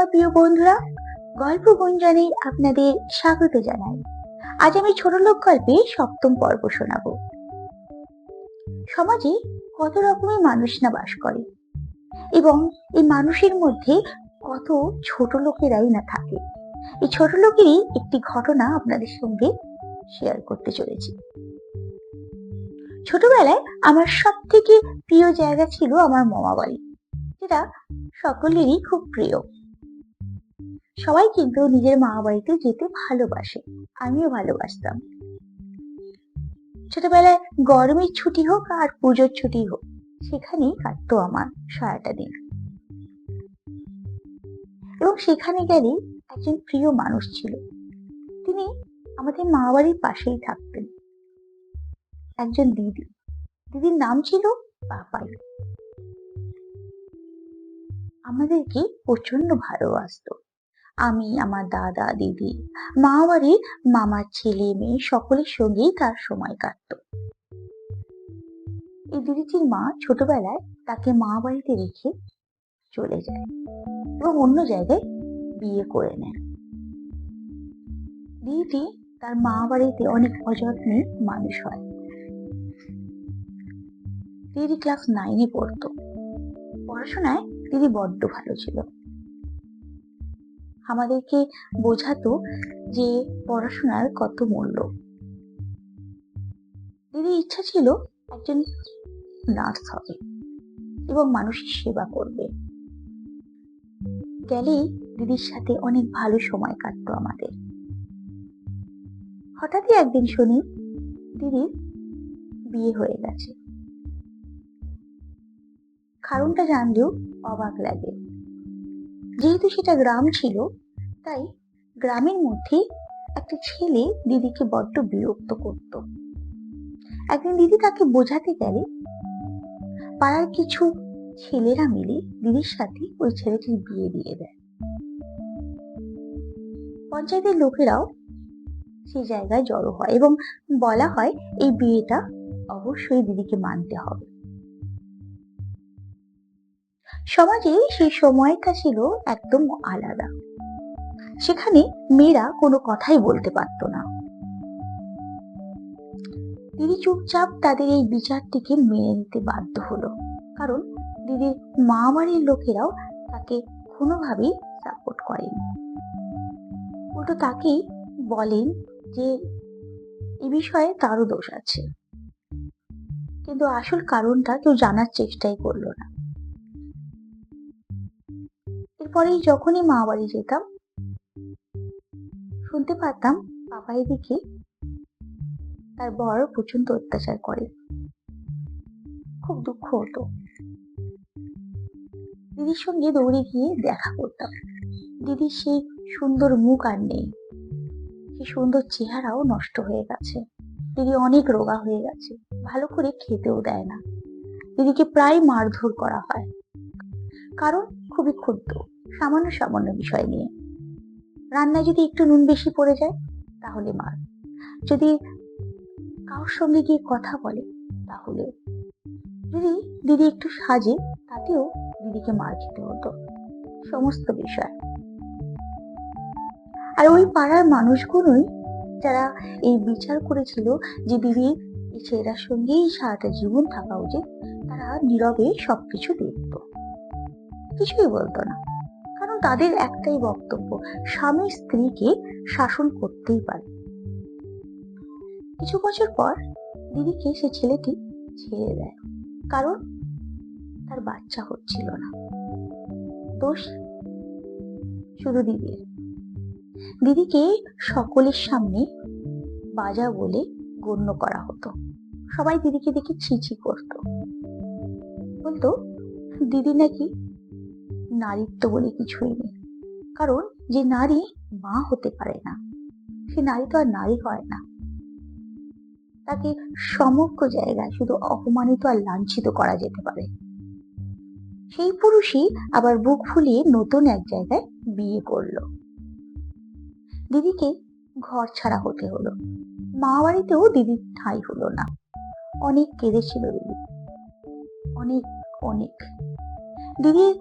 আমার প্রিয় বন্ধুরা, গল্প গুঞ্জনে আপনাদের স্বাগত জানাই। আজ আমি ছোট লোক গল্পে সপ্তম পর্ব শোনাবো। সমাজে কত রকমের মানুষ না বাস করে এবং এই মানুষের মধ্যে কত ছোট লোকেরাই না থাকে। এই ছোট লোকেরই একটি ঘটনা আপনাদের সঙ্গে শেয়ার করতে চলেছি। ছোটবেলায় আমার সব থেকে প্রিয় জায়গা ছিল আমার মামা বাড়ি যেটা সকলেরই খুব প্রিয়। সবাই কিন্তু নিজের মা বাড়িতে যেতে ভালোবাসে। আমিও ভালোবাসতাম। ছোটবেলায় গরমের ছুটি হোক আর পুজোর ছুটি হোক, সেখানেই কাটতো আমার সারাটা দিন। এবং সেখানে গেলেই একজন প্রিয় মানুষ ছিল। তিনি আমাদের মা বাড়ির পাশেই থাকতেন। একজন দিদি। দিদির নাম ছিল পাপাই। আমাদেরকে প্রচণ্ড ভালোবাসতো। আমি, আমার দাদা, দিদি, মা বাড়ির মামার ছেলে, মেয়ে সকলের সঙ্গেই তার সময় কাটতো। এই দিদিটির মা ছোটবেলায় তাকে মা বাড়িতে রেখে চলে যায় এবং অন্য জায়গায় বিয়ে করে নেয়। দিদিটি তার মা বাড়িতে অনেক অযত্নে মানুষ হয়। দিদি ক্লাস নাইনে পড়তো। পড়াশোনায় দিদি বড্ড ভালো ছিল। আমাদেরকে বোঝাতো যে পড়াশোনার কত মূল্য। দিদির ইচ্ছা ছিল একজন নার্স হবে এবং মানুষের সেবা করবে। গেলেই দিদির সাথে অনেক ভালো সময় কাটতো আমাদের। হঠাৎই একদিন শুনি দিদির বিয়ে হয়ে গেছে। কারণটা জানলেও অবাক লাগে। যেহেতু সেটা গ্রাম ছিল তাই গ্রামের মধ্যে একটা ছেলে দিদিকে বড্ড বিরক্ত করত। একদিন দিদি তাকে বোঝাতে গেলে পাড়ার কিছু ছেলেরা মিলে দিদির সাথে ওই ছেলেটির বিয়ে দিয়ে দেয়। পঞ্চায়েতের লোকেরাও সেই জায়গায় জড়ো হয় এবং বলা হয় এই বিয়েটা অবশ্যই দিদিকে মানতে হবে। সমাজে সেই সময়টা ছিল একদম আলাদা। সেখানে মেয়েরা কোনো কথাই বলতে পারতো না। দিদি চুপচাপ তাদের এই বিচারটিকে মেনে নিতে বাধ্য হলো, কারণ দিদির মা বাড়ির লোকেরাও তাকে কোনোভাবেই সাপোর্ট করেনি। উল্টো তাকেই বলেন যে, এ বিষয়ে তারও দোষ আছে। কিন্তু আসল কারণটা কেউ জানার চেষ্টাই করল না। এরপরেই যখনই মা বাড়ি যেতাম শুনতে পারতাম পাপাই দিকে তার বর প্রচণ্ড অত্যাচার করে। খুব দুঃখ হতো। দিদির সঙ্গে দৌড়ে গিয়ে দেখা করতাম। দিদির সেই সুন্দর মুখ আর নেই। সেই সুন্দর চেহারাও নষ্ট হয়ে গেছে। দিদি অনেক রোগা হয়ে গেছে। ভালো করে খেতেও দেয় না। দিদিকে প্রায় মারধর করা হয়। কারণ খুবই ক্ষুদ্র সামান্য সামান্য বিষয় নিয়ে। রান্নায় যদি একটু নুন বেশি পড়ে যায়, তাহলে মার। যদি কারোর সঙ্গে গিয়ে কথা বলে, তাহলে যদি দিদি একটু সাজে, তাতেও দিদিকে মার খেতে হতো। সমস্ত বিষয়। আর ওই পাড়ার মানুষগুলোই যারা এই বিচার করেছিল যে এই ছেলেটার সঙ্গেই সারাটা জীবন থাকা উচিত, তারা নীরবে সবকিছু দেখত। কিছুই বলতো না। তাদের একটাই বক্তব্য, স্বামী স্ত্রীকে শাসন করতেই পারে। কিছু বছর পর দিদিকে সে ছেলেটি ছেড়ে দেয়, কারণ তার বাচ্চা হচ্ছিল না। দোষ শুধু দিদির। দিদিকে সকলের সামনে বাজা বলে গণ্য করা হতো। সবাই দিদিকে দেখে ছিছি করতো। বলতো, দিদি নাকি নারীত্ব বলে কিছুই নেই। কারণ যে নারী মা হতে পারে না, সে নারী তো আর নারী হয় না। তাকে সমগ্র জায়গায় শুধু অপমানিত আর লাঞ্ছিত করা যেতে পারে। সেই পুরুষই আবার বুক ফুলিয়ে নতুন এক জায়গায় বিয়ে করল। দিদিকে ঘর ছাড়া হতে হলো। মা বাড়িতেও দিদির ঠাঁই হলো না। অনেক কেঁদেছিল দিদি। অনেক অনেক। দিদির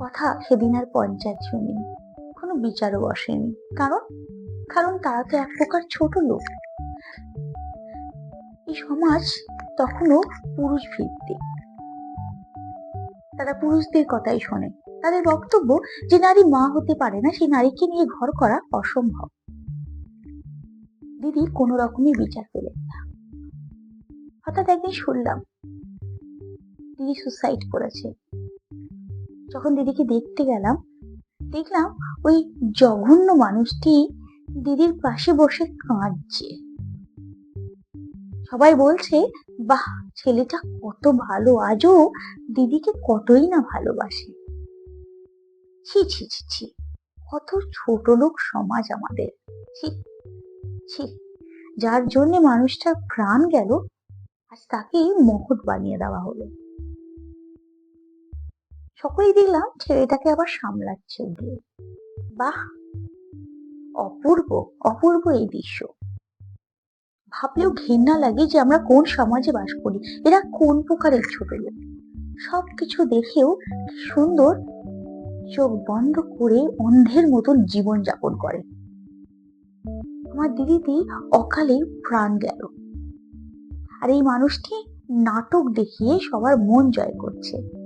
কথা সেদিন আর পঞ্চায়েত শুনিনি। কোনো বিচারও বসেনি। কারণ? কারণ তারা তো এক প্রকার ছোট লোক। এই সমাজ তখনও পুরুষ ভিত্তিক তারা পুরুষদের কথাই শোনে। তাদের বক্তব্য যে নারী মা হতে পারে না, সেই নারীকে নিয়ে ঘর করা অসম্ভব। দিদি কোনো রকমই বিচার পেলেন না। হঠাৎ একদিন শুনলাম, দিদি সুসাইড করেছে। যখন দিদিকে দেখতে গেলাম, দেখলাম ওই জঘন্য মানুষটি দিদির পাশে বসে কাঁদছে। সবাই বলছে, বাহ, ছেলেটা কত ভালো, আজও দিদিকে কতই না ভালোবাসে। ছি ছি ছি ছি, কত ছোট লোক সমাজ আমাদের। ছি ছি, যার জন্য মানুষটার প্রাণ গেল, আজ তাকে মহৎ বানিয়ে দেওয়া হলো। সকলেই দেখলাম ছেলেটাকে আবার সামলাচ্ছে উঠে বাহ! অপূর্ব অপূর্ব এই দৃশ্য। ভাবলেও ঘেন্না লাগে যে আমরা কোন সমাজে বাস করি, এরা কোন প্রকারের ছোট লোক। সবকিছু দেখেও সুন্দর চোখ বন্ধ করে অন্ধের মতন জীবন যাপন করে। আমার দিদিটি অকালে প্রাণ গেল। আর এই মানুষটি নাটক দেখিয়ে সবার মন জয় করছে।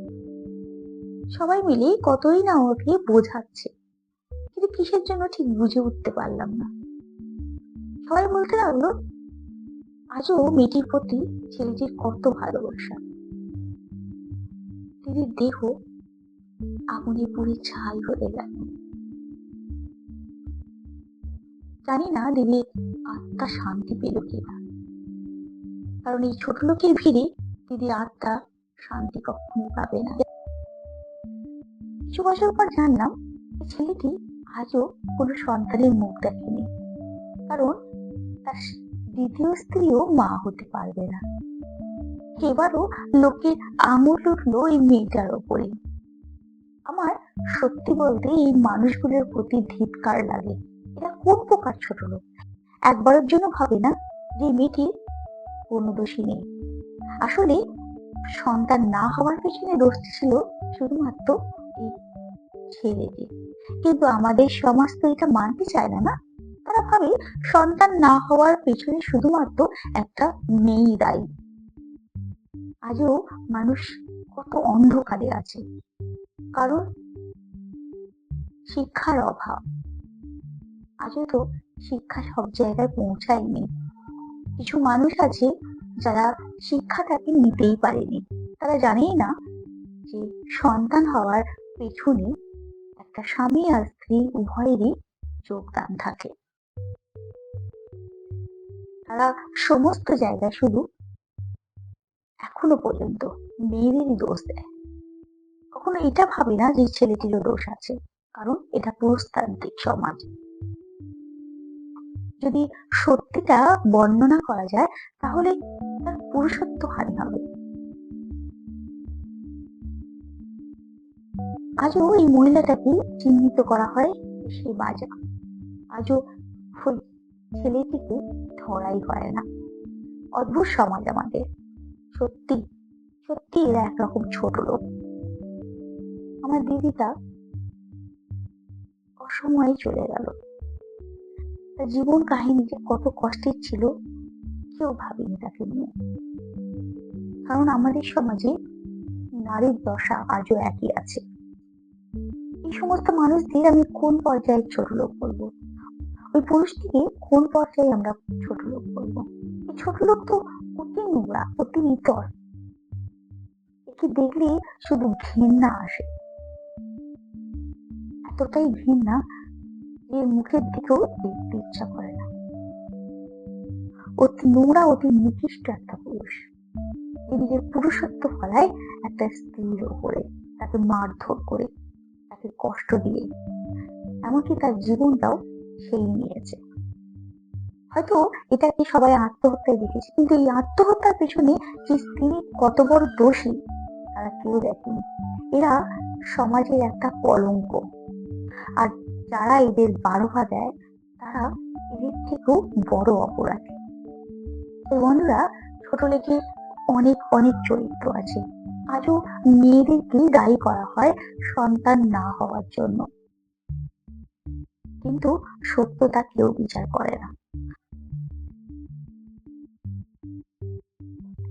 সবাই মিলে কতই না ওকে বোঝাচ্ছে। কিন্তু কিসের জন্য ঠিক বুঝে উঠতে পারলাম না। সবাই বলতে লাগল, আজও মেয়েটির প্রতি ছেলেটির কত ভালোবাসা। দিদির দেহ আগুনে পুড়ে ছাই হয়ে গেল। জানি না দিদির আত্মা শান্তি পেল কিনা। কারণ এই ছোট লোকের ভিড়ে দিদি আত্মা শান্তি কখনো পাবে না। কিছু বছর পর জানলাম ছেলেটি আজও কোনো সন্তানের মুখ দেখেনি। কারণ তার দ্বিতীয় স্ত্রীও মা হতে পারবে না। এবারও লোকের আঙুল উঠল এই মেয়েটার ওপরে। আমার সত্যি বলতে এই মানুষগুলোর প্রতি ধিৎকার লাগে। এরা কোন প্রকার ছোট লোক? একবারের জন্য ভাবে না যে মেয়েটির কোনো দোষী নেই। আসলে সন্তান না হওয়ার পেছনে দোষ ছিল শুধুমাত্র এই ছেলেটি কিন্তু আমাদের সমাজ তো এটা মানতে চায় না না? তারা ভাবে সন্তান না হওয়ার পেছনে শুধুমাত্র একটা মেয়েই দায়ী। আজও মানুষ কত অন্ধকারে আছে। কারণ শিক্ষার অভাব। আজও তো শিক্ষা সব জায়গায় পৌঁছায়নি কিছু মানুষ আছে যারা শিক্ষাটাকে নিতেই পারেনি। তারা জানেই না যে সন্তান হওয়ার পেছনে স্বামী আর স্ত্রী উভয়েরই যোগদান থাকে। তারা সমস্ত জায়গায় শুধু এখনও পর্যন্ত মেয়েদেরই দোষ দেয়। কখনো এটা ভাবে না যে ছেলেটিরও দোষ আছে, কারণ এটা পুরুষতান্ত্রিক সমাজ। যদি সত্যিটা বর্ণনা করা যায়, তাহলে তার পুরুষত্ব হানি হবে। আজও এই মহিলাটাকে চিহ্নিত করা হয় সে বাজা আজও ছেলেটিকে ধরাই হয় না। অদ্ভুত সমাজ আমাদের। সত্যি সত্যি এরা একরকম ছোট লোক। আমার দিদিটা অসময়ে চলে গেল। তার জীবন কাহিনী যে কত কষ্টের ছিল, কেউ ভাবেনি তাকে নিয়ে। কারণ আমাদের সমাজে নারীর দশা আজও একই আছে। এই সমস্ত মানুষদের আমি কোন পর্যায়ে ছোট লোক বলব? ওই পুরুষটিকে কোন পর্যায়ে আমরা ছোট লোক বলব? ছোট লোক তো অতি নোংরা, অতি ইতর একে দেখলে শুধু ঘৃণা আসে। এতটাই ঘৃণা এর মুখের দিকেও দেখতে ইচ্ছা করে না। অতি নোংরা, অতি নিকৃষ্ট একটা পুরুষ। এদিকে পুরুষত্ব ফলায় একটা স্ত্রীর ওপরে, তাকে মারধর করে। তাকে কষ্ট দিয়ে। এমনকি তার জীবনটাও সেই নিয়েছে। হয়তো এটাকে সবাই আত্মহত্যায় দেখেছে, কিন্তু এই আত্মহত্যার পেছনে যে স্ত্রী কত বড় দোষী, তারা কেউ দেখেনি। এরা সমাজের একটা কলঙ্ক। আর যারা এদের বারোভা দেয়, তারা এদের থেকেও বড় অপরাধী। বন্ধুরা, ছোট লেখে অনেক অনেক চরিত্র আছে। আজও মেয়েদেরকেই দায়ী করা হয় সন্তান না হওয়ার জন্য। কিন্তু সত্যতা কেউ বিচার করে না।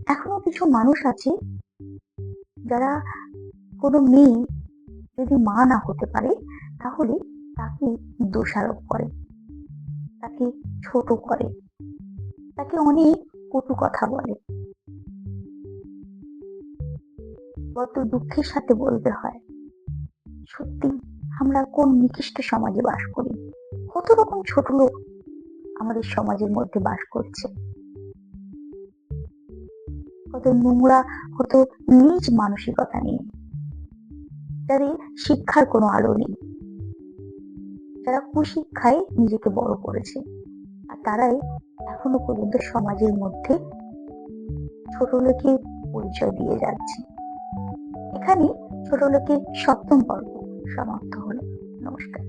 এখনও কিছু মানুষ আছে যারা কোনো মেয়ে যদি মা না হতে পারে, তাহলে তাকে দোষারোপ করে, তাকে ছোট করে, তাকে অনেক কটু কথা বলে। কত দুঃখের সাথে বলতে হয়। সত্যি, আমরা কোন নিকৃষ্ট সমাজে বাস করি? কত রকম ছোট লোক আমাদের সমাজের মধ্যে বাস করছে। কত নোংরা, কত নিজ মানসিকতা নিয়ে। যাদের শিক্ষার কোনো আলো নেই। যারা কুশিক্ষায় নিজেকে বড় করেছে। আর তারাই এখনও পর্যন্ত সমাজের মধ্যে ছোট লোকের পরিচয় দিয়ে যাচ্ছে। এখানে ছোট লোকের সপ্তম পর্ব সমাপ্ত হলো। নমস্কার।